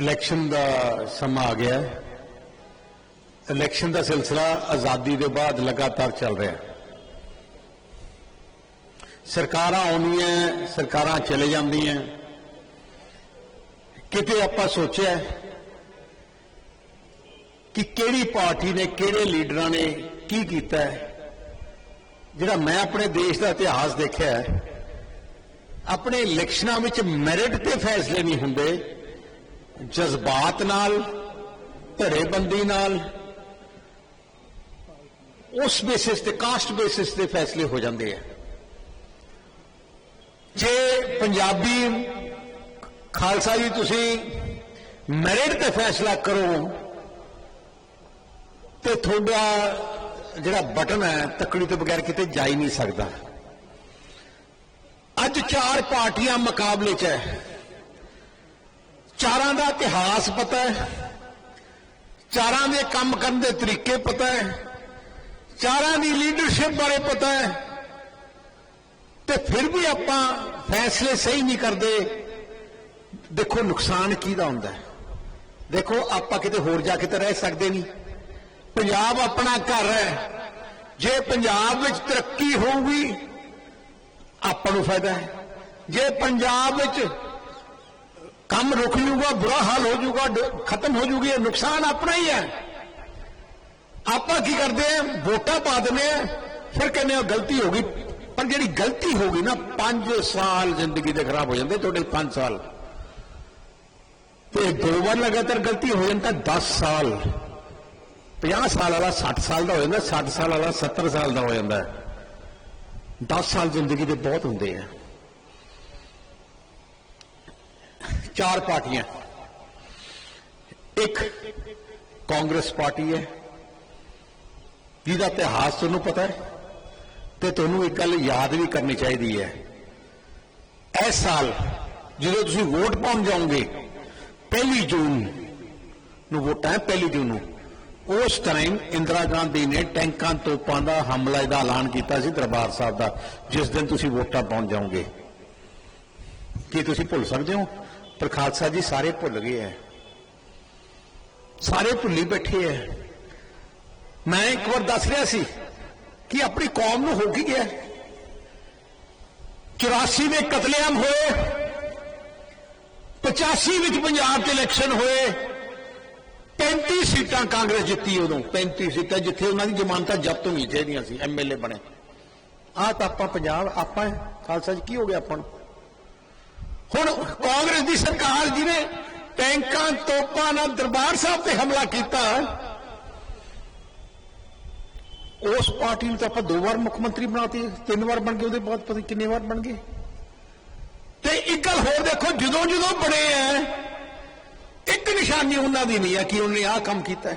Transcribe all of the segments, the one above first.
Election ਦਾ ਸਮਾਂ ਆ ਗਿਆ ਹੈ। ਇਲੈਕਸ਼ਨ ਦਾ ਸਿਲਸਿਲਾ ਆਜ਼ਾਦੀ ਦੇ ਬਾਅਦ ਲਗਾਤਾਰ ਚੱਲ ਰਿਹਾ ਹੈ। ਸਰਕਾਰਾਂ ਆਉਂਦੀਆਂ ਸਰਕਾਰਾਂ ਚਲੇ ਜਾਂਦੀਆਂ। ਕਿਤੇ ਆਪਾਂ ਸੋਚਿਆ ਕਿ ਕਿਹੜੀ ਪਾਰਟੀ ਨੇ, ਕਿਹੜੇ ਲੀਡਰਾਂ ਨੇ ਕੀ ਕੀਤਾ ਜਿਹੜਾ ਮੈਂ ਆਪਣੇ ਦੇਸ਼ ਦਾ ਇਤਿਹਾਸ ਦੇਖਿਆ ਆਪਣੇ ਇਲੈਕਸ਼ਨਾਂ ਵਿੱਚ ਮੈਰਿਟ ਤੇ ਫੈਸਲੇ ਨਹੀਂ ਹੁੰਦੇ। ਜਜ਼ਬਾਤ ਨਾਲ ਧੜੇਬੰਦੀ ਨਾਲ, ਉਸ ਬੇਸਿਸ ਤੇ ਕਾਸਟ ਬੇਸਿਸ ਤੇ ਫੈਸਲੇ ਹੋ ਜਾਂਦੇ ਆ। ਜੇ ਪੰਜਾਬੀ ਖਾਲਸਾ ਜੀ ਤੁਸੀਂ ਮੈਰਿਟ ਤੇ ਫੈਸਲਾ ਕਰੋ, ਤੇ ਤੁਹਾਡਾ ਜਿਹੜਾ ਬਟਨ ਹੈ, ਤੱਕੜੀ ਤੋਂ ਬਗੈਰ ਕਿਤੇ ਜਾ ਹੀ ਨਹੀਂ ਸਕਦਾ। ਅੱਜ ਚਾਰ ਪਾਰਟੀਆਂ ਮੁਕਾਬਲੇ 'ਚ ਹੈ। ਚਾਰਾਂ ਦਾ ਇਤਿਹਾਸ ਪਤਾ ਹੈ, ਚਾਰਾਂ ਦੇ ਕੰਮ ਕਰਨ ਦੇ ਤਰੀਕੇ ਪਤਾ ਹੈ, ਚਾਰਾਂ ਦੀ ਲੀਡਰਸ਼ਿਪ ਬਾਰੇ ਪਤਾ ਹੈ, ਤੇ ਫਿਰ ਵੀ ਆਪਾਂ ਫੈਸਲੇ ਸਹੀ ਨਹੀਂ ਕਰਦੇ, ਦੇਖੋ ਨੁਕਸਾਨ ਕਿਹਦਾ ਹੁੰਦਾ ਹੈ। ਦੇਖੋ ਆਪਾਂ ਕਿਤੇ ਹੋਰ ਜਾ ਕੇ ਤਾਂ ਰਹਿ ਸਕਦੇ ਨਹੀਂ। ਪੰਜਾਬ ਆਪਣਾ ਘਰ ਹੈ, ਜੇ ਪੰਜਾਬ ਵਿੱਚ ਤਰੱਕੀ ਹੋਊਗੀ, ਆਪਾਂ ਨੂੰ ਫਾਇਦਾ ਹੈ। ਜੇ ਪੰਜਾਬ ਵਿੱਚ ਕੰਮ ਰੁਕ ਜੂਗਾ, ਬੁਰਾ ਹਾਲ ਹੋ ਜੂਗਾ ਖਤਮ ਹੋ ਜੂਗੀ, ਇਹ ਨੁਕਸਾਨ ਆਪਣਾ ਹੀ ਹੈ। ਆਪਾਂ ਕੀ ਕਰਦੇ ਆ ਵੋਟਾਂ ਪਾ ਦਿੰਦੇ ਆ ਫਿਰ ਕਹਿੰਦੇ ਆ ਗਲਤੀ ਹੋ ਗਈ। ਪਰ ਜਿਹੜੀ ਗਲਤੀ ਹੋ ਗਈ ਨਾ 5 ਸਾਲ ਜ਼ਿੰਦਗੀ ਦੇ ਖਰਾਬ ਹੋ ਜਾਂਦੇ, ਤੁਹਾਡੇ 5 ਸਾਲ। ਤੇ ਦੋ ਵਾਰ ਲਗਾਤਾਰ ਗਲਤੀ ਹੋ ਜਾਂਦਾ 10 ਸਾਲ। 50 ਸਾਲ ਵਾਲਾ 60 ਸਾਲ ਦਾ ਹੋ ਜਾਂਦਾ 60 ਸਾਲ ਵਾਲਾ 70 ਸਾਲ ਦਾ ਹੋ ਜਾਂਦਾ। 10 ਸਾਲ ਜ਼ਿੰਦਗੀ ਦੇ ਬਹੁਤ ਹੁੰਦੇ ਆ। ਚਾਰ ਪਾਰਟੀਆਂ। ਇੱਕ ਕਾਂਗਰਸ ਪਾਰਟੀ ਹੈ। ਜਿਹਦਾ ਇਤਿਹਾਸ ਤੁਹਾਨੂੰ ਪਤਾ ਹੈ ਤੇ ਤੁਹਾਨੂੰ ਇੱਕ ਗੱਲ ਯਾਦ ਵੀ ਕਰਨੀ ਚਾਹੀਦੀ ਹੈ। ਇਸ ਸਾਲ ਜਦੋਂ ਤੁਸੀਂ ਵੋਟ ਪਾਉਣ ਜਾਓਗੇ, ਪਹਿਲੀ ਜੂਨ ਨੂੰ ਵੋਟਾਂ ਪਹਿਲੀ ਜੂਨ ਨੂੰ। ਉਸ ਟਾਈਮ ਇੰਦਰਾ ਗਾਂਧੀ ਨੇ ਟੈਂਕਾਂ ਤੋਪਾਂ ਦਾ ਹਮਲਾ ਦਾ ਐਲਾਨ ਕੀਤਾ ਸੀ ਦਰਬਾਰ ਸਾਹਿਬ ਦਾ, ਜਿਸ ਦਿਨ ਤੁਸੀਂ ਵੋਟਾਂ ਪਾਉਣ ਜਾਓਗੇ। ਕੀ ਤੁਸੀਂ ਭੁੱਲ ਸਕਦੇ ਹੋ? ਪਰ ਖਾਲਸਾ ਜੀ ਸਾਰੇ ਭੁੱਲ ਗਏ ਹੈ ਸਾਰੇ ਭੁੱਲੀ ਬੈਠੇ ਹੈ ਮੈਂ ਇੱਕ ਵਾਰ ਦੱਸ ਰਿਹਾ ਸੀ ਕਿ ਆਪਣੀ ਕੌਮ ਨੂੰ ਹੋ ਕੀ ਗਿਆ? 84 ਦੇ ਕਤਲੇਆਮ ਹੋਏ 85 ਵਿੱਚ ਪੰਜਾਬ 'ਚ ਇਲੈਕਸ਼ਨ ਹੋਏ 35 ਸੀਟਾਂ ਕਾਂਗਰਸ ਜਿੱਤੀ ਉਦੋਂ 35 ਸੀਟਾਂ ਜਿੱਥੇ ਉਹਨਾਂ ਦੀ ਜ਼ਮਾਨਤਾਂ ਜ਼ਬਤ ਹੋਣੀ ਚਾਹੀਦੀਆਂ ਸੀ ਐਮਐਲਏ ਬਣੇ। ਆਹ ਤਾਂ ਆਪਾਂ ਪੰਜਾਬ, ਆਪਾਂ, ਖਾਲਸਾ ਜੀ ਕੀ ਹੋ ਗਿਆ ਆਪਾਂ ਨੂੰ? ਹੁਣ ਕਾਂਗਰਸ ਦੀ ਸਰਕਾਰ ਜਿਹਨੇ ਟੈਂਕਾਂ, ਤੋਪਾਂ ਨਾਲ ਦਰਬਾਰ ਸਾਹਿਬ ਤੇ ਹਮਲਾ ਕੀਤਾ, ਉਸ ਪਾਰਟੀ ਨੂੰ ਤਾਂ ਆਪਾਂ ਦੋ ਵਾਰ ਮੁੱਖ ਮੰਤਰੀ ਬਣਾਤੀ, ਤਿੰਨ ਵਾਰ ਬਣ ਗਏ, ਉਹਦੇ ਬਾਅਦ ਪਤਾ ਕਿੰਨੇ ਵਾਰ ਬਣ ਗਏ। ਤੇ ਇੱਕ ਗੱਲ ਹੋਰ ਦੇਖੋ, ਜਦੋਂ ਜਦੋਂ ਬਣੇ ਐ ਇੱਕ ਨਿਸ਼ਾਨੀ ਉਹਨਾਂ ਦੀ ਨਹੀਂ ਹੈ ਕਿ ਉਹਨੇ ਆਹ ਕੰਮ ਕੀਤਾ।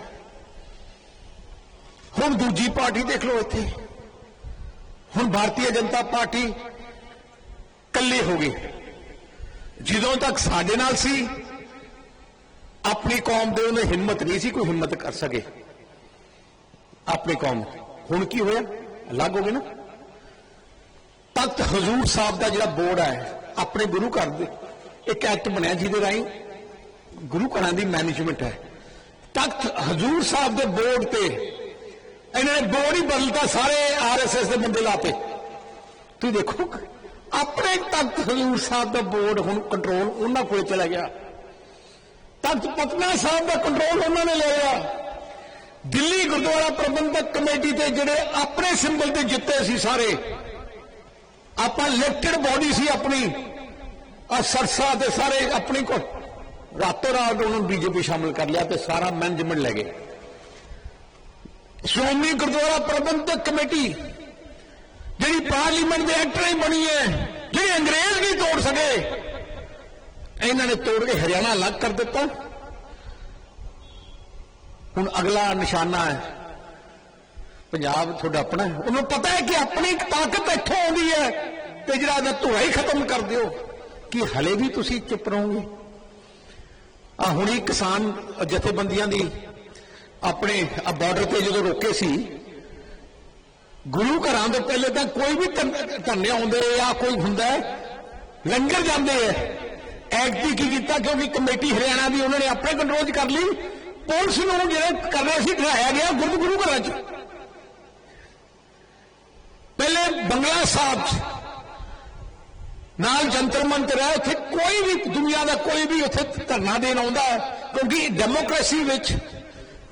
ਹੁਣ ਦੂਜੀ ਪਾਰਟੀ ਦੇਖ ਲਓ ਇੱਥੇ। ਹੁਣ ਭਾਰਤੀ ਜਨਤਾ ਪਾਰਟੀ ਕੱਲੀ ਹੋ ਗਈ। ਜਦੋਂ ਤੱਕ ਸਾਡੇ ਨਾਲ ਸੀ, ਆਪਣੀ ਕੌਮ ਦੇ ਉਹਨੇ ਹਿੰਮਤ ਨਹੀਂ ਸੀ ਕੋਈ ਹਿੰਮਤ ਕਰ ਸਕੇ। ਆਪਣੀ ਕੌਮ ਹੁਣ ਕੀ ਹੋਇਆ? ਅਲੱਗ ਹੋ ਗਏ ਨਾ। ਤਖਤ ਹਜ਼ੂਰ ਸਾਹਿਬ ਦਾ ਜਿਹੜਾ ਬੋਰਡ ਹੈ, ਆਪਣੇ ਗੁਰੂ ਘਰ ਦੇ, ਇੱਕ ਐਕਟ ਬਣਿਆ ਜਿਹਦੇ ਰਾਹੀਂ ਗੁਰੂ ਘਰਾਂ ਦੀ ਮੈਨੇਜਮੈਂਟ ਹੈ। ਤਖਤ ਹਜ਼ੂਰ ਸਾਹਿਬ ਦੇ ਬੋਰਡ ਤੇ ਇਹਨਾਂ ਨੇ ਬੋਰਡ ਹੀ ਬਦਲਤਾ, ਸਾਰੇ ਆਰਐਸਐਸ ਦੇ ਬੰਦੇ ਲਾਤੇ ਤੁਸੀਂ ਦੇਖੋ। ਆਪਣੇ ਤਖਤ ਹਜ਼ੂਰ ਸਾਹਿਬ ਦਾ ਬੋਰਡ ਹੁਣ ਕੰਟਰੋਲ ਉਹਨਾਂ ਕੋਲ ਚਲਾ ਗਿਆ। ਤਖਤ ਪਟਨਾ ਸਾਹਿਬ ਦਾ ਕੰਟਰੋਲ ਉਹਨਾਂ ਨੇ ਲੈ ਲਿਆ। ਦਿੱਲੀ ਗੁਰਦੁਆਰਾ ਪ੍ਰਬੰਧਕ ਕਮੇਟੀ ਤੇ ਜਿਹੜੇ ਆਪਣੇ ਸਿੰਬਲ ਤੇ ਜਿੱਤੇ ਸੀ ਸਾਰੇ, ਆਪਾਂ ਇਲੈਕਟਡ ਬਾਡੀ ਸੀ ਆਪਣੀ। ਆ ਸਰਸਾ ਤੇ ਸਾਰੇ ਆਪਣੀ ਕੋ ਰਾਤੋਂ ਰਾਤ ਉਹਨੂੰ ਬੀਜੇਪੀ ਸ਼ਾਮਲ ਕਰ ਲਿਆ ਤੇ ਸਾਰਾ ਮੈਨੇਜਮੈਂਟ ਲੈ ਗਏ। ਸ਼੍ਰੋਮਣੀ ਗੁਰਦੁਆਰਾ ਪ੍ਰਬੰਧਕ ਕਮੇਟੀ ਜਿਹੜੀ ਪਾਰਲੀਮੈਂਟ ਦੇ ਐਕਟ ਨਹੀਂ ਬਣੀ ਹੈ, ਜਿਹੜੀ ਅੰਗਰੇਜ਼ ਨਹੀਂ ਤੋੜ ਸਕੇ, ਇਹਨਾਂ ਨੇ ਤੋੜ ਕੇ ਹਰਿਆਣਾ ਅਲੱਗ ਕਰ ਦਿੱਤਾ। ਹੁਣ ਅਗਲਾ ਨਿਸ਼ਾਨਾ ਹੈ, ਪੰਜਾਬ ਤੁਹਾਡਾ ਆਪਣਾ ਉਹਨੂੰ ਪਤਾ ਹੈ ਕਿ ਆਪਣੀ ਤਾਕਤ ਇੱਥੋਂ ਆਉਂਦੀ ਹੈ ਤੇ ਜਿਹੜਾ ਇਹਦਾ ਧੂਆ ਹੀ ਖਤਮ ਕਰ ਦਿਓ, ਕਿ ਹਲੇ ਵੀ ਤੁਸੀਂ ਚੁੱਪ ਰਹੋਗੇ। ਆ ਹੁਣੀ ਕਿਸਾਨ ਜਥੇਬੰਦੀਆਂ ਦੀ ਆਪਣੇ ਬਾਰਡਰ ਤੇ ਜਦੋਂ ਰੋਕੇ ਸੀ ਗੁਰੂ ਘਰਾਂ ਤੋਂ ਪਹਿਲੇ ਤਾਂ ਕੋਈ ਵੀ ਧਰਨੇ ਆਉਂਦੇ ਆ, ਕੋਈ ਹੁੰਦਾ ਲੰਗਰ ਜਾਂਦੇ ਐ ਐਕਟੀ ਕੀ ਕੀਤਾ, ਕਿਉਂਕਿ ਕਮੇਟੀ ਹਰਿਆਣਾ ਦੀ ਉਹਨਾਂ ਨੇ ਆਪਣੇ ਕੰਟਰੋਲ 'ਚ ਕਰ ਲਈ। ਪੁਲਿਸ ਨੂੰ ਜਿਹੜਾ ਕਰ ਰਹੇ ਸੀ ਢਾਇਆ ਗਿਆ ਗੁਰੂ ਗੁਰੂ ਘਰਾਂ 'ਚ। ਪਹਿਲੇ ਬੰਗਲਾ ਸਾਹਿਬ 'ਚ ਨਾਲ ਜੰਤਰ ਮੰਤਰ ਹੈ, ਉੱਥੇ ਕੋਈ ਵੀ ਦੁਨੀਆ ਦਾ ਕੋਈ ਵੀ ਉੱਥੇ ਧਰਨਾ ਦੇਣ ਆਉਂਦਾ ਕਿਉਂਕਿ ਡੈਮੋਕ੍ਰੇਸੀ ਵਿੱਚ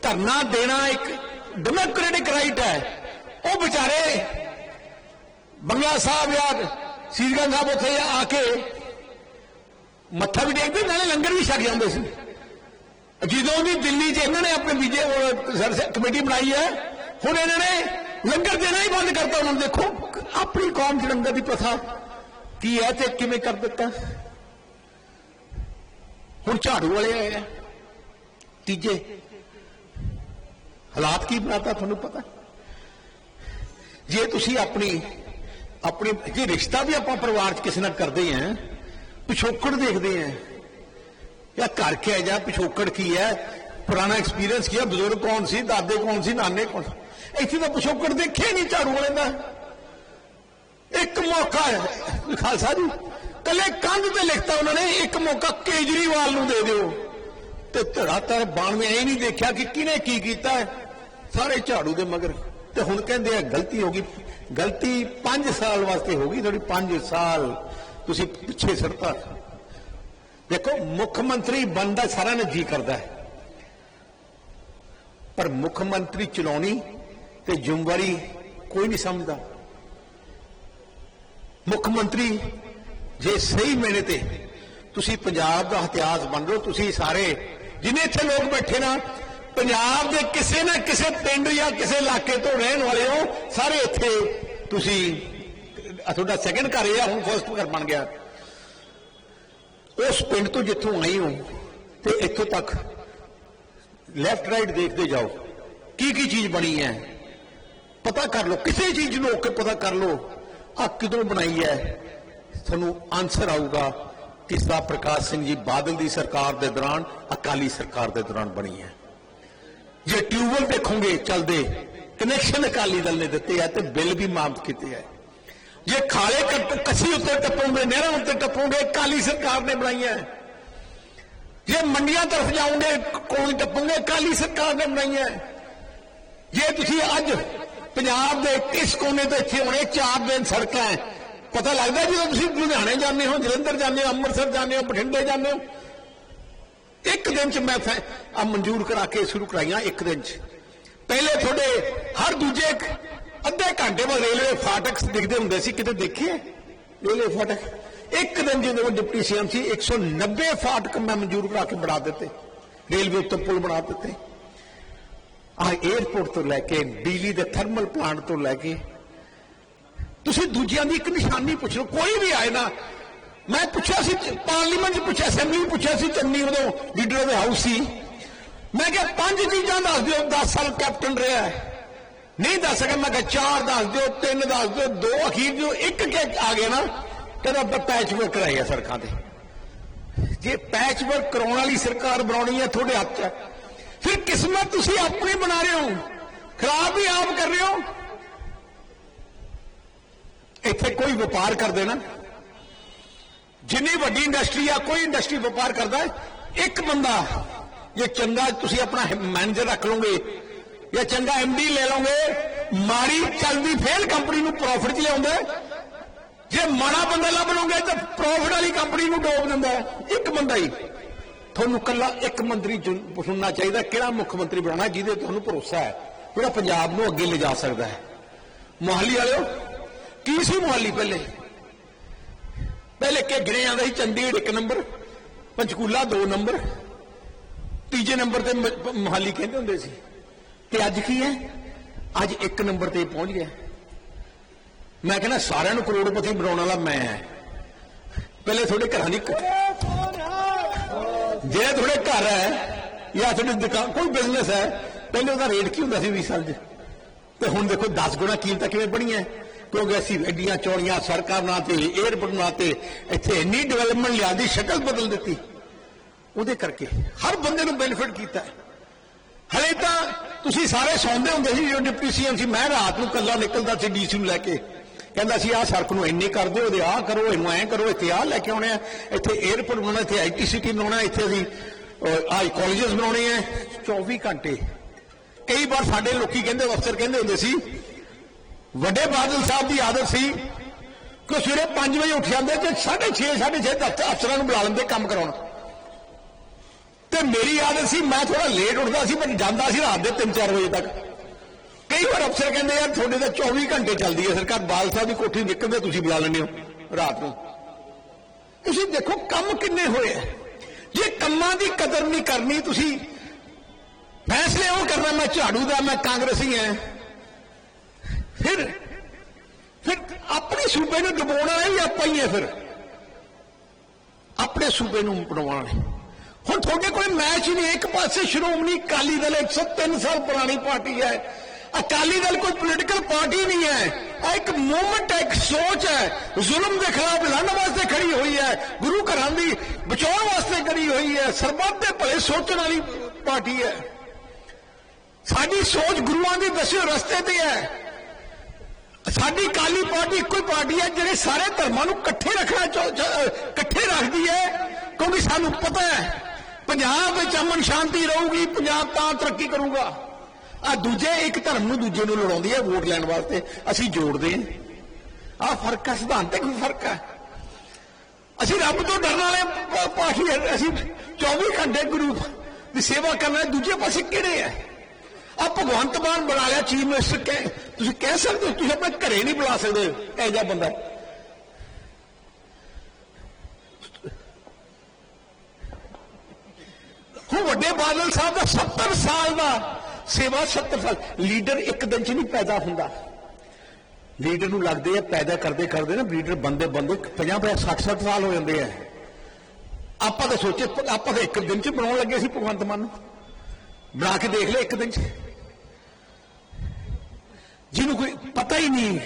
ਧਰਨਾ ਦੇਣਾ ਇੱਕ ਡੈਮੋਕ੍ਰੈਟਿਕ ਰਾਈਟ ਹੈ। ਉਹ ਵਿਚਾਰੇ ਬੰਗਲਾ ਸਾਹਿਬ ਜਾਂ ਸੀਰਗੰਜ ਸਾਹਿਬ ਉੱਥੇ ਆ ਕੇ ਮੱਥਾ ਵੀ ਟੇਕਦੇ, ਨਾਲੇ ਲੰਗਰ ਵੀ ਛਕ ਜਾਂਦੇ ਸੀ। ਜਦੋਂ ਦੀ ਦਿੱਲੀ 'ਚ ਇਹਨਾਂ ਨੇ ਆਪਣੇ ਬੀਜੇ ਕਮੇਟੀ ਬਣਾਈ ਹੈ, ਹੁਣ ਇਹਨਾਂ ਨੇ ਲੰਗਰ ਦੇਣਾ ਹੀ ਬੰਦ ਕਰਤਾ ਉਹਨਾਂ ਨੂੰ, ਦੇਖੋ, ਆਪਣੀ ਕੌਮ 'ਚ ਲੰਗਰ ਦੀ ਪ੍ਰਥਾ ਕੀ ਹੈ ਤੇ ਕਿਵੇਂ ਕਰ ਦਿੱਤਾ। ਹੁਣ ਝਾੜੂ ਵਾਲੇ ਆਏ ਆ। ਤੀਜੇ ਹਾਲਾਤ ਕੀ ਬਣਾਤਾ, ਤੁਹਾਨੂੰ ਪਤਾ। ਜੇ ਤੁਸੀਂ ਆਪਣੀ ਆਪਣੀ, ਜੇ ਰਿਸ਼ਤਾ ਵੀ ਆਪਾਂ ਪਰਿਵਾਰ 'ਚ ਕਿਸੇ ਨਾਲ ਕਰਦੇ ਆਂ, ਪਿਛੋਕੜ ਦੇਖਦੇ ਆਂ, ਜਾਂ ਘਰ ਕਿਹਾ ਜਾ ਪਿਛੋਕੜ ਕੀ ਹੈ, ਪੁਰਾਣਾ ਐਕਸਪੀਰੀਅੰਸ ਕੀ ਹੈ, ਬਜ਼ੁਰਗ ਕੌਣ ਸੀ, ਦਾਦੇ ਕੌਣ ਸੀ, ਨਾਨੇ ਕੌਣ ਸੀ। ਇੱਥੇ ਤਾਂ ਪਿਛੋਕੜ ਦੇਖਿਆ ਨਹੀਂ ਝਾੜੂ ਵਾਲੇ ਦਾ ਇੱਕ ਮੌਕਾ ਹੈ, ਖਾਲਸਾ ਜੀ, ਕੱਲੇ ਕੰਧ ਤੇ ਲਿਖਤਾ ਉਹਨਾਂ ਨੇ, ਇੱਕ ਮੌਕਾ ਕੇਜਰੀਵਾਲ ਨੂੰ ਦੇ ਦਿਓ ਤੇ ਧੜਾ ਧੜ 92 ਇਹ ਨਹੀਂ ਦੇਖਿਆ ਕਿ ਕਿਹਨੇ ਕੀ ਕੀਤਾ ਸਾਰੇ ਝਾੜੂ ਦੇ ਮਗਰ ਤੇ ਹੁਣ ਕਹਿੰਦੇ ਆ, ਗਲਤੀ ਹੋ ਗਈ। ਗਲਤੀ 5 ਸਾਲ ਵਾਸਤੇ ਹੋ ਗਈ ਤੁਹਾਡੀ 5 ਸਾਲ ਤੁਸੀਂ ਪਿੱਛੇ ਸੜਤਾ ਦੇਖੋ, ਮੁੱਖ ਮੰਤਰੀ ਬਣਦਾ ਸਾਰਿਆਂ ਨੇ ਜੀ ਕਰਦਾ ਹੈ। ਪਰ ਮੁੱਖ ਮੰਤਰੀ ਚਲਾਉਣੀ ਤੇ ਜ਼ਿੰਮੇਵਾਰੀ ਕੋਈ ਨਹੀਂ ਸਮਝਦਾ। ਮੁੱਖ ਮੰਤਰੀ ਜੇ ਸਹੀ ਮੈਨੇ ਤੇ ਤੁਸੀਂ ਪੰਜਾਬ ਦਾ ਇਤਿਹਾਸ ਬਣ ਰਹੇ ਤੁਸੀਂ ਸਾਰੇ ਜਿੰਨੇ ਇੱਥੇ ਲੋਕ ਬੈਠੇ ਨਾ ਪੰਜਾਬ ਦੇ ਕਿਸੇ ਨਾ ਕਿਸੇ ਪਿੰਡ ਜਾਂ ਕਿਸੇ ਇਲਾਕੇ ਤੋਂ ਰਹਿਣ ਵਾਲੇ ਹੋ, ਸਾਰੇ ਇੱਥੇ ਤੁਸੀਂ ਤੁਹਾਡਾ ਸੈਕੰਡ ਘਰ ਇਹ ਆ, ਹੁਣ ਫਸਟ ਘਰ ਬਣ ਗਿਆ। ਉਸ ਪਿੰਡ ਤੋਂ ਜਿੱਥੋਂ ਆਈ ਹੋ ਤੇ ਇੱਥੋਂ ਤੱਕ ਲੈਫਟ ਰਾਈਟ ਦੇਖਦੇ ਜਾਓ, ਕੀ ਕੀ ਚੀਜ਼ ਬਣੀ ਹੈ। ਪਤਾ ਕਰ ਲਓ, ਕਿਸੇ ਚੀਜ਼ ਨੂੰ ਕੇ ਪਤਾ ਕਰ ਲਓ ਆ ਕਿਦੋਂ ਬਣਾਈ ਹੈ। ਤੁਹਾਨੂੰ ਆਨਸਰ ਆਊਗਾ ਕਿ ਸਦਾ ਪ੍ਰਕਾਸ਼ ਸਿੰਘ ਜੀ ਬਾਦਲ ਦੀ ਸਰਕਾਰ ਦੇ ਦੌਰਾਨ, ਅਕਾਲੀ ਸਰਕਾਰ ਦੇ ਦੌਰਾਨ ਬਣੀ ਹੈ। ਜੇ ਟਿਊਬਲ ਦੇਖੋਗੇ ਚੱਲਦੇ ਕਨੈਕਸ਼ਨ ਅਕਾਲੀ ਦਲ ਨੇ ਦਿੱਤੇ ਆ ਤੇ ਬਿੱਲ ਵੀ ਮਾਫ ਕੀਤੇ ਆ ਜੇ ਖਾਲੇ ਕੱਟ ਕੱਸੀ ਉੱਤੇ ਟੱਪੋਗੇ ਨਹਿਰਾਂ ਉੱਤੇ ਟੱਪੋਗੇ ਅਕਾਲੀ ਸਰਕਾਰ ਨੇ ਬਣਾਈਆਂ ਹੈ। ਜੇ ਮੰਡੀਆਂ ਤਰਫ ਜਾਓਗੇ ਕੋਈ ਟੱਪੋਗੇ ਅਕਾਲੀ ਸਰਕਾਰ ਨੇ ਬਣਾਈਆਂ ਹੈ। ਜੇ ਤੁਸੀਂ ਅੱਜ ਪੰਜਾਬ ਦੇ ਕਿਸ ਕੋਨੇ ਤੋਂ ਇੱਥੇ ਹੋਣੇ ਚਾਰ ਦਿਨ ਸੜਕਾਂ ਹੈ ਪਤਾ ਲੱਗਦਾ ਜਦੋਂ ਤੁਸੀਂ ਲੁਧਿਆਣੇ ਜਾਂਦੇ ਹੋ ਜਲੰਧਰ ਜਾਂਦੇ ਹੋ ਅੰਮ੍ਰਿਤਸਰ ਜਾਂਦੇ ਹੋ ਬਠਿੰਡੇ ਜਾਂਦੇ ਹੋ ਇੱਕ ਦਿਨ ਚ ਮੈਂ ਆ ਮਨਜ਼ੂਰ ਕਰਾ ਕੇ ਸ਼ੁਰੂ ਕਰਾਈਆਂ ਇੱਕ ਦਿਨ ਚ। ਪਹਿਲੇ ਤੁਹਾਡੇ ਹਰ ਦੂਜੇ ਅੱਧੇ ਘੰਟੇ ਬਾਅਦ ਰੇਲਵੇ ਫਾਟਕ ਦਿਖਦੇ ਹੁੰਦੇ ਸੀ, ਕਿਤੇ ਦੇਖੇ? ਰੇਲਵੇ ਫਾਟਕ। ਇੱਕ ਦਿਨ ਜਿਹਦੇ ਕੋਲ ਡਿਪਟੀ ਸੀਐਮ ਸੀ 190 ਫਾਟਕ ਮੈਂ ਮਨਜ਼ੂਰ ਕਰਾ ਕੇ ਬਣਾ ਦਿੱਤੇ। ਰੇਲਵੇ ਉੱਤੇ ਪੁਲ ਬਣਾ ਦਿੱਤੇ। ਆ 에어ਪੋਰਟ ਤੋਂ ਲੈ ਕੇ ਬਿਜਲੀ ਦੇ ਥਰਮਲ ਪਲਾਂਟ ਤੋਂ ਲੈ ਕੇ। ਤੁਸੀਂ ਦੂਜਿਆਂ ਦੀ ਇੱਕ ਨਿਸ਼ਾਨੀ ਪੁੱਛ ਲਓ ਕੋਈ ਵੀ ਆਏ ਨਾ। ਮੈਂ ਪੁੱਛਿਆ ਸੀ, ਪਾਰਲੀਮੈਂਟ ਪੁੱਛਿਆ ਅਸੈਂਬਲੀ 'ਚ ਪੁੱਛਿਆ ਸੀ ਚੰਨੀ ਉਦੋਂ ਲੀਡਰ ਦੇ ਹਾਊਸ ਸੀ। ਮੈਂ ਕਿਹਾ, ਪੰਜ ਚੀਜ਼ਾਂ ਦੱਸ ਦਿਓ 10 ਸਾਲ ਕੈਪਟਨ ਰਿਹਾ ਹੈ। ਨਹੀਂ ਦੱਸ ਸਕਿਆ, ਮੈਂ ਕਿਹਾ ਚਾਰ ਦੱਸ ਦਿਓ, ਤਿੰਨ ਦੱਸ ਦਿਓ, ਦੋ ਅਖੀਰ ਜੋ ਇੱਕ ਕੇ ਆ ਗਿਆ ਨਾ, ਕਹਿੰਦਾ ਪੈਚ ਵਰਕ ਕਰਾਈਆ ਸੜਕਾਂ ਤੇ। ਜੇ ਪੈਚ ਵਰਕ ਕਰਾਉਣ ਵਾਲੀ ਸਰਕਾਰ ਬਣਾਉਣੀ ਹੈ ਤੁਹਾਡੇ ਹੱਥ 'ਚ ਫਿਰ ਕਿਸਮਤ ਤੁਸੀਂ ਆਪਣੀ ਬਣਾ ਰਹੇ ਹੋ, ਖਰਾਬ ਵੀ ਆਪ ਕਰ ਰਹੇ ਹੋ। ਇੱਥੇ ਕੋਈ ਵਪਾਰ ਕਰਦੇ ਨਾ। ਜਿੰਨੀ ਵੱਡੀ ਇੰਡਸਟਰੀ ਆ, ਕੋਈ ਇੰਡਸਟਰੀ ਵਪਾਰ ਕਰਦਾ, ਇੱਕ ਬੰਦਾ ਜੇ ਚੰਗਾ ਤੁਸੀਂ ਆਪਣਾ ਮੈਨੇਜਰ ਰੱਖ ਲਓਗੇ, ਜਾਂ ਚੰਗਾ ਐਮਡੀ ਲੈ ਲਓਗੇ, ਮਾੜੀ ਚੱਲਦੀ ਫੇਲ ਕੰਪਨੀ ਨੂੰ ਪ੍ਰੋਫਿਟ 'ਚ ਲਿਆਉਂਦਾ ਜੇ ਮਾੜਾ ਬੰਦਾ ਲੱਭ ਲਓਗੇ ਤਾਂ ਪ੍ਰੋਫਿਟ ਵਾਲੀ ਕੰਪਨੀ ਨੂੰ ਡੋਬ ਦਿੰਦਾ ਇੱਕ ਬੰਦਾ ਹੀ। ਤੁਹਾਨੂੰ ਕੱਲਾ ਇੱਕ ਮੰਤਰੀ ਸੁਣਨਾ ਚਾਹੀਦਾ ਕਿਹੜਾ ਮੁੱਖ ਮੰਤਰੀ ਬਣਾਉਣਾ ਜਿਹਦੇ ਤੁਹਾਨੂੰ ਭਰੋਸਾ ਹੈ? ਜਿਹੜਾ ਪੰਜਾਬ ਨੂੰ ਅੱਗੇ ਲਿਜਾ ਸਕਦਾ ਹੈ। ਮੋਹਾਲੀ ਵਾਲਿਓ, ਕੀ ਸੀ ਮੋਹਾਲੀ ਪਹਿਲੇ? ਪਹਿਲੇ ਕਿ ਗਿਣੇ ਜਾਂਦਾ ਸੀ ਚੰਡੀਗੜ੍ਹ ਇੱਕ ਨੰਬਰ ਪੰਚਕੂਲਾ ਦੋ ਨੰਬਰ ਤੀਜੇ ਨੰਬਰ ਤੇ ਮੋਹਾਲੀ ਕਹਿੰਦੇ ਹੁੰਦੇ ਸੀ ਤੇ ਅੱਜ ਕੀ ਹੈ? ਅੱਜ ਇੱਕ ਨੰਬਰ ਤੇ ਪਹੁੰਚ ਗਿਆ। ਮੈਂ ਕਹਿੰਦਾ, ਸਾਰਿਆਂ ਨੂੰ ਕਰੋੜਪਤੀ ਬਣਾਉਣ ਵਾਲਾ ਮੈਂ ਹਾਂ। ਪਹਿਲੇ ਤੁਹਾਡੇ ਘਰਾਂ ਦੀ ਜੇ ਤੁਹਾਡੇ ਘਰ ਹੈ ਜਾਂ ਤੁਹਾਡੀ ਦੁਕਾਨ, ਕੋਈ ਬਿਜ਼ਨਸ ਹੈ, ਪਹਿਲੇ ਉਹਦਾ ਰੇਟ ਕੀ ਹੁੰਦਾ ਸੀ 20 ਸਾਲ 'ਚ? ਤੇ ਹੁਣ ਦੇਖੋ 10 ਗੁਣਾ ਕੀਮਤਾਂ ਕਿਵੇਂ ਬਣੀਆਂ? ਕਿਉਂਕਿ ਅਸੀਂ ਐਡੀਆਂ ਚੌੜੀਆਂ ਸੜਕਾਂ ਬਣਾਤੇ 에ਅਰਪੋਰਟ ਬਣਾਤੇ ਇੱਥੇ ਇੰਨੀ ਡਿਵੈਲਪਮੈਂਟ ਲਿਆਂਦੀ, ਸ਼ਕਲ ਬਦਲ ਦਿੱਤੀ। ਉਹਦੇ ਕਰਕੇ ਹਰ ਬੰਦੇ ਨੂੰ ਬੈਨੀਫਿਟ ਕੀਤਾ ਹਲੇ ਤਾਂ ਤੁਸੀਂ ਸਾਰੇ ਸੌਂਦੇ ਹੁੰਦੇ ਸੀ ਜੋ ਡਿਪਟੀ ਸੀਐਮ ਸੀ, ਮੈਂ ਰਾਤ ਨੂੰ ਕੱਲਾ ਨਿਕਲਦਾ ਸੀ ਡੀਸੀ ਨੂੰ ਲੈ ਕੇ। ਕਹਿੰਦਾ ਸੀ, ਆਹ ਸੜਕ ਨੂੰ ਇੰਨੇ ਕਰ ਦਿਓ ਇਹਦੇ ਆਹ ਕਰੋ, ਇਹਨੂੰ ਐਂ ਕਰੋ, ਇੱਥੇ ਆਹ ਲੈ ਕੇ ਆਉਣੇ ਆ। ਇੱਥੇ 에어ਪੋਰਟ ਬਣਾਉਣਾ, ਇੱਥੇ ਆਈਟੀ ਸਿਟੀ ਬਣਾਉਣਾ, ਇੱਥੇ ਅਸੀਂ ਆਹ ਕਾਲਜਸ ਬਣਾਉਣੇ ਆ। 24 ਘੰਟੇ। ਕਈ ਵਾਰ ਸਾਡੇ ਲੋਕੀ ਕਹਿੰਦੇ, ਅਫਸਰ ਕਹਿੰਦੇ ਹੁੰਦੇ ਸੀ, ਵੱਡੇ ਬਾਦਲ ਸਾਹਿਬ ਦੀ ਆਦਤ ਸੀ ਕਿ ਸਵੇਰੇ 5 ਵਜੇ ਉੱਠ ਜਾਂਦੇ ਤੇ 6:30 6:30 ਤੱਕ ਅਫਸਰਾਂ ਨੂੰ ਬੁਲਾ ਲੈਂਦੇ ਕੰਮ ਕਰਾਉਣ। ਤੇ ਮੇਰੀ ਆਦਤ ਸੀ, ਮੈਂ ਥੋੜਾ ਲੇਟ ਉੱਠਦਾ ਸੀ ਪਰ ਜਾਂਦਾ ਸੀ ਰਾਤ ਦੇ 3-4 ਵਜੇ ਤੱਕ। ਕਈ ਵਾਰ ਅਫਸਰ ਕਹਿੰਦੇ ਯਾਰ ਤੁਹਾਡੇ ਤਾਂ 24 ਘੰਟੇ ਚੱਲਦੀ ਹੈ, ਸਰਕਾਰ ਬਾਲ ਸਾਹਿਬ ਦੀ ਕੋਠੀ ਨਿਕਲਦੇ ਤੁਸੀਂ ਬੁਲਾ ਲੈਂਦੇ ਹੋ ਰਾਤ ਨੂੰ। ਤੁਸੀਂ ਦੇਖੋ ਕੰਮ ਕਿੰਨੇ ਹੋਏ ਆ। ਜੇ ਕੰਮਾਂ ਦੀ ਕਦਰ ਨਹੀਂ ਕਰਨੀ ਤੁਸੀਂ, ਫੈਸਲੇ ਉਹ ਕਰਨਾ, ਮੈਂ ਝਾੜੂ ਦਾ, ਮੈਂ ਕਾਂਗਰਸੀ ਹਾਂ ਫਿਰ ਫਿਰ ਆਪਣੇ ਸੂਬੇ ਨੂੰ ਡੁਬੋਣਾ ਹੈ ਜਾਂ ਆਪਾਂ ਹੀ ਹੈ ਫਿਰ? ਆਪਣੇ ਸੂਬੇ ਨੂੰ ਬਣਾਉਣਾ ਹੈ। ਹੁਣ ਤੁਹਾਡੇ ਕੋਈ ਮੈਚ ਹੀ ਨਹੀਂ, ਇੱਕ ਪਾਸੇ ਸ਼੍ਰੋਮਣੀ ਅਕਾਲੀ ਦਲ 103 ਸਾਲ ਪੁਰਾਣੀ ਪਾਰਟੀ ਹੈ। ਅਕਾਲੀ ਦਲ ਕੋਈ ਪੋਲੀਟੀਕਲ ਪਾਰਟੀ ਨਹੀਂ ਹੈ। ਆ ਇੱਕ ਮੂਵਮੈਂਟ ਹੈ, ਇੱਕ ਸੋਚ ਹੈ। ਜ਼ੁਲਮ ਦੇ ਖਿਲਾਫ ਲੜਨ ਵਾਸਤੇ ਖੜੀ ਹੋਈ ਹੈ। ਗੁਰੂ ਘਰਾਂ ਦੀ ਬਚਾਉਣ ਵਾਸਤੇ ਖੜੀ ਹੋਈ ਹੈ। ਸਰਬੱਤ ਦੇ ਭਲੇ ਸੋਚਣ ਵਾਲੀ ਪਾਰਟੀ ਹੈ। ਸਾਡੀ ਸੋਚ ਗੁਰੂਆਂ ਦੇ ਦੱਸੇ ਰਸਤੇ ਤੇ ਹੈ। ਸਾਡੀ ਕਾਲੀ ਪਾਰਟੀ ਇੱਕੋ ਹੀ ਪਾਰਟੀ ਹੈ, ਜਿਹੜੇ ਸਾਰੇ ਧਰਮਾਂ ਨੂੰ ਇਕੱਠੇ ਰੱਖਣਾ ਇਕੱਠੇ ਰੱਖਦੀ ਹੈ। ਕਿਉਂਕਿ ਸਾਨੂੰ ਪਤਾ ਹੈ ਪੰਜਾਬ ਵਿੱਚ ਅਮਨ ਸ਼ਾਂਤੀ ਰਹੂਗੀ, ਪੰਜਾਬ ਤਾਂ ਤਰੱਕੀ ਕਰੂਗਾ। ਆ ਦੂਜੇ ਇੱਕ ਧਰਮ ਨੂੰ ਦੂਜੇ ਨੂੰ ਲੜਾਉਂਦੀ ਹੈ ਵੋਟ ਲੈਣ ਵਾਸਤੇ। ਅਸੀਂ ਜੋੜਦੇ ਹਾਂ। ਆ ਫ਼ਰਕ ਹੈ ਸਿਧਾਂਤਕ ਫ਼ਰਕ ਹੈ। ਅਸੀਂ ਰੱਬ ਤੋਂ ਡਰਨ ਵਾਲੇ ਪ- ਅਸੀਂ 24 ਘੰਟੇ ਗੁਰੂ ਦੀ ਸੇਵਾ ਕਰਨਾ ਦੂਜੇ ਪਾਸੇ ਕਿਹੜੇ ਹੈ? ਆ ਭਗਵੰਤ ਮਾਨ ਬਣਾ ਲਿਆ ਚੀਫ ਮਿਨਿਸਟਰ ਕਹਿ, ਤੁਸੀਂ ਕਹਿ ਸਕਦੇ ਹੋ, ਤੁਸੀਂ ਆਪਣੇ ਘਰੇ ਨਹੀਂ ਬੁਲਾ ਸਕਦੇ। ਇਹ ਜਿਹਾ ਬੰਦਾ ਹੁਣ ਵੱਡੇ ਬਾਦਲ ਸਾਹਿਬ ਦਾ 70 ਸਾਲ ਦਾ ਸੇਵਾ 70 ਸਾਲ। ਲੀਡਰ ਇੱਕ ਦਿਨ ਚ ਨਹੀਂ ਪੈਦਾ ਹੁੰਦਾ। ਲੀਡਰ ਨੂੰ ਲੱਗਦੇ ਆ ਪੈਦਾ ਕਰਦੇ ਕਰਦੇ ਨਾ ਲੀਡਰ ਬੰਦੇ ਬੰਦੇ 50 50 60 60 ਸਾਲ ਹੋ ਜਾਂਦੇ ਆ। ਆਪਾਂ ਤਾਂ ਸੋਚੇ, ਆਪਾਂ ਤਾਂ ਇੱਕ ਦਿਨ ਚ ਬਣਾਉਣ ਲੱਗੇ ਸੀ ਭਗਵੰਤ ਮਾਨ। ਨੂੰ ਬਣਾ ਕੇ ਦੇਖ ਲਿਆ ਇੱਕ ਦਿਨ ਚ। ਜਿਹਨੂੰ ਕੋਈ ਪਤਾ ਹੀ ਨਹੀਂ।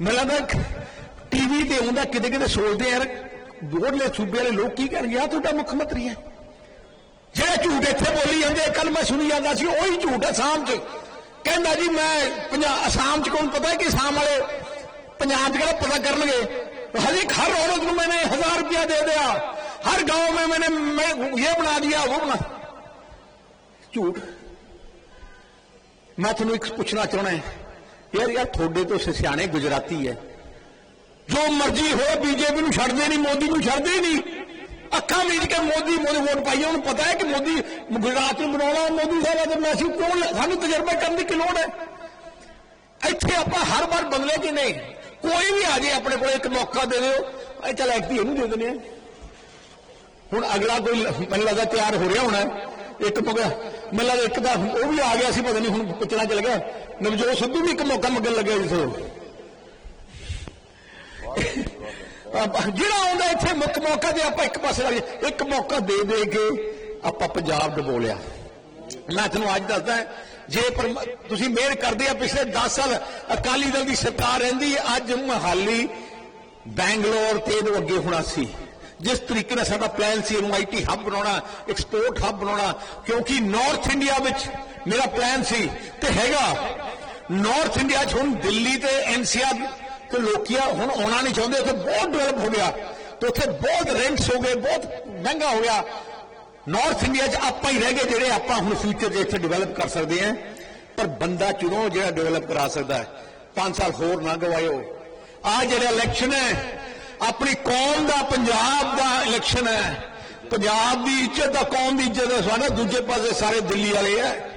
ਮੈਨੂੰ ਲੱਗਦਾ ਟੀਵੀ ਤੇ ਆਉਂਦਾ, ਕਿਤੇ ਕਿਤੇ ਸੋਚਦੇ ਯਾਰ ਬੋਰਡਲੇ ਸੂਬੇ ਵਾਲੇ ਲੋਕ ਕੀ ਕਰਨਗੇ? ਆ ਤੁਹਾਡਾ ਮੁੱਖ ਮੰਤਰੀ ਹੈ। ਜਿਹੜਾ ਝੂਠ ਇੱਥੇ ਬੋਲੀ ਜਾਂਦੇ ਕੱਲ ਮੈਂ ਸੁਣੀ ਜਾਂਦਾ ਸੀ ਉਹੀ ਝੂਠ ਅਸਾਮ 'ਚ ਕਹਿੰਦਾ ਜੀ ਮੈਂ ਪੰਜਾਬ ਅਸਾਮ 'ਚ ਕੌਣ ਪਤਾ ਹੈ ਕਿ ਅਸਾਮ ਵਾਲੇ ਪੰਜਾਬ 'ਚ ਕਿਹੜਾ ਪਤਾ ਕਰਨਗੇ हर एक हर औरत को मैंने हजार रुपया दे दिया हर गांव में मैंने मैं ये बना दिया वो बना ਝੂਠ ਮੈਂ ਤੁਹਾਨੂੰ ਇੱਕ ਪੁੱਛਣਾ ਚਾਹਣਾ ਹੈ ਯਾਰ ਯਾਰ ਤੁਹਾਡੇ ਤੋਂ ਸਿਆਣੇ ਗੁਜਰਾਤੀ ਹੈ ਜੋ ਮਰਜ਼ੀ ਹੋਏ ਬੀਜੇਪੀ ਨੂੰ ਛੱਡਦੇ ਨਹੀਂ ਮੋਦੀ ਨੂੰ ਛੱਡਦੇ ਨਹੀਂ ਅੱਖਾਂ ਮੀਚ ਕੇ ਮੋਦੀ ਮੋਦੀ ਵੋਟ ਪਾਈ ਉਹਨੂੰ ਪਤਾ ਹੈ ਕਿ ਮੋਦੀ ਗੁਜਰਾਤ ਨੂੰ ਬਣਾਉਣਾ ਮੋਦੀ ਸਾਹਿਬ ਦਾ ਮੈਸੇਜ ਕਿਉਂ ਸਾਨੂੰ ਤਜਰਬਾ ਕਰਨ ਦੀ ਕੀ ਲੋੜ ਹੈ? ਇੱਥੇ ਆਪਾਂ ਹਰ ਵਾਰ ਬਦਲੇ ਕਿ ਨਹੀਂ ਕੋਈ ਵੀ ਆ ਜੇ ਆਪਣੇ ਕੋਲ ਇੱਕ ਮੌਕਾ ਦੇ ਦਿਓ, ਇਹ ਚੱਲ ਐਕਟੀ ਇਹਨੂੰ ਦੇ ਦਿੰਦੇ ਆ ਹੁਣ ਅਗਲਾ ਕੋਈ ਮੈਨੂੰ ਲੱਗਦਾ ਤਿਆਰ ਹੋ ਰਿਹਾ ਹੋਣਾ, ਇੱਕ ਮੌਕਾ ਮੈਨੂੰ ਲੱਗਦਾ ਇੱਕ ਦਾ ਉਹ ਵੀ ਆ ਗਿਆ ਸੀ, ਪਤਾ ਨਹੀਂ ਹੁਣ ਪੁੱਛਣਾ ਚੱਲ ਗਿਆ। ਨਵਜੋਤ ਸਿੱਧੂ ਵੀ ਇੱਕ ਮੌਕਾ ਮੰਗਣ ਲੱਗਿਆ ਜਿਸ ਜਿਹੜਾ ਆਉਂਦਾ ਇੱਥੇ ਮੁੱਖ ਮੌਕਾ ਤੇ ਆਪਾਂ ਇੱਕ ਪਾਸੇ ਲੱਗ ਇੱਕ ਮੌਕਾ ਦੇ ਦੇ ਕੇ ਆਪਾਂ ਪੰਜਾਬ ਡਬੋ ਲਿਆ। ਮੈਂ ਤੁਹਾਨੂੰ ਅੱਜ ਦੱਸਦਾ, ਜੇ ਤੁਸੀਂ ਮਿਹਰ ਕਰਦੇ ਆ, ਪਿਛਲੇ 10 ਸਾਲ ਅਕਾਲੀ ਦਲ ਦੀ ਸਰਕਾਰ ਰਹਿੰਦੀ ਅੱਜ ਮਹਾਲੀ, ਬੈਂਗਲੌਰ ਤੇ ਇਹਨੂੰ ਅੱਗੇ ਹੋਣਾ ਸੀ। ਜਿਸ ਤਰੀਕੇ ਨਾਲ ਸਾਡਾ ਪਲਾਨ ਸੀ, ਇਹਨੂੰ ਆਈਟੀ ਹੱਬ ਬਣਾਉਣਾ ਐਕਸਪੋਰਟ ਹੱਬ ਬਣਾਉਣਾ, ਕਿਉਂਕਿ ਨਾਰਥ ਇੰਡੀਆ ਵਿੱਚ ਮੇਰਾ ਪਲਾਨ ਸੀ ਤੇ ਹੈਗਾ। ਨਾਰਥ ਇੰਡੀਆ 'ਚ ਹੁਣ ਦਿੱਲੀ ਤੇ ਐਨਸੀਆਰ ਤੇ ਲੋਕੀਆ ਹੁਣ ਆਉਣਾ ਨਹੀਂ ਚਾਹੁੰਦੇ, ਉੱਥੇ ਬਹੁਤ ਡਿਵੈਲਪ ਹੋ ਗਿਆ। ਤੇ ਉੱਥੇ ਬਹੁਤ ਰੈਂਟਸ ਹੋ ਗਏ, ਬਹੁਤ ਮਹਿੰਗਾ ਹੋ ਗਿਆ। ਨਾਰਥ ਇੰਡੀਆ 'ਚ ਆਪਾਂ ਹੀ ਰਹਿ ਗਏ, ਜਿਹੜੇ ਆਪਾਂ ਹੁਣ ਫਿਊਚਰ 'ਚ ਇੱਥੇ ਡਿਵੈਲਪ ਕਰ ਸਕਦੇ ਹਾਂ। ਪਰ ਬੰਦਾ ਚੁਣੋ ਜਿਹੜਾ ਡਿਵੈਲਪ ਕਰਾ ਸਕਦਾ ਹੈ? 5 ਸਾਲ ਹੋਰ ਨਾ ਗਵਾਇਓ। ਆ ਜਿਹੜਾ ਇਲੈਕਸ਼ਨ ਹੈ, ਆਪਣੀ ਕੌਮ ਦਾ, ਪੰਜਾਬ ਦਾ ਇਲੈਕਸ਼ਨ ਹੈ। ਪੰਜਾਬ ਦੀ ਇੱਜ਼ਤ ਦਾ, ਕੌਮ ਦੀ ਇੱਜ਼ਤ ਹੈ ਸਾਡਾ ਦੂਜੇ ਪਾਸੇ ਸਾਰੇ ਦਿੱਲੀ ਵਾਲੇ ਹੈ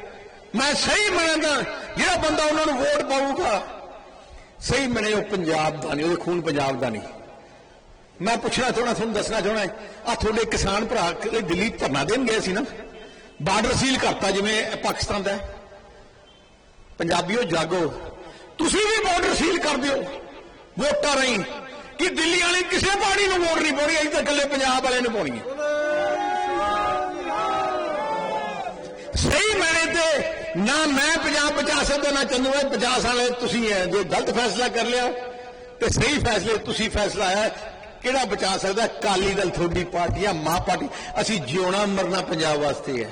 ਮੈਂ ਸਹੀ ਮੰਨਦਾ, ਜਿਹੜਾ ਬੰਦਾ ਉਹਨਾਂ ਨੂੰ ਵੋਟ ਪਾਊਗਾ। ਸਹੀ ਮੰਨੇ ਉਹ ਪੰਜਾਬ ਦਾ ਨਹੀਂ, ਉਹਦੇ ਖੂਨ ਪੰਜਾਬ ਦਾ ਨਹੀਂ। ਮੈਂ ਪੁੱਛਣਾ ਚਾਹਣਾ ਤੁਹਾਨੂੰ ਦੱਸਣਾ ਚਾਹਣਾ ਆ ਤੁਹਾਡੇ ਕਿਸਾਨ ਭਰਾ ਦਿੱਲੀ ਧਰਨਾ ਦੇਣ ਗਏ ਸੀ ਨਾ? ਬਾਰਡਰ ਸੀਲ ਕਰਤਾ ਜਿਵੇਂ ਪਾਕਿਸਤਾਨ ਦਾ। ਹੈ। ਪੰਜਾਬੀਓ, ਜਾਗੋ, ਤੁਸੀਂ ਵੀ ਬਾਰਡਰ ਸੀਲ ਕਰ ਦਿਓ, ਵੋਟਾਂ ਰਹੀ। ਕਿ ਦਿੱਲੀ ਵਾਲੇ ਕਿਸੇ ਪਾਰਟੀ ਨੂੰ ਵੋਟ ਨਹੀਂ ਪਾਉਣੀ, ਅਸੀਂ ਤਾਂ ਇਕੱਲੇ ਪੰਜਾਬ ਵਾਲੇ ਨੂੰ ਪਾਉਣੀ ਹੈ। ਸਹੀ ਮੈਨੇ ਤੇ ਨਾ ਮੈਂ ਪੰਜਾਬ ਬਚਾ ਸਕਦਾ ਨਾ ਚੰਦੂ ਇਹ ਬਚਾ ਸਕਦੇ ਤੁਸੀਂ ਹੈ, ਜੇ ਗਲਤ ਫੈਸਲਾ ਕਰ ਲਿਆ, ਤੇ ਸਹੀ ਫੈਸਲੇ ਤੁਸੀਂ ਫੈਸਲਾ ਆਇਆ, ਕਿਹੜਾ ਬਚਾ ਸਕਦਾ? ਕਾਲੀ ਦਲ ਤੁਹਾਡੀ ਪਾਰਟੀ ਆ, ਮਾਂ ਪਾਰਟੀ। ਅਸੀਂ ਜਿਉਣਾ, ਮਰਨਾ ਪੰਜਾਬ ਵਾਸਤੇ ਹੈ।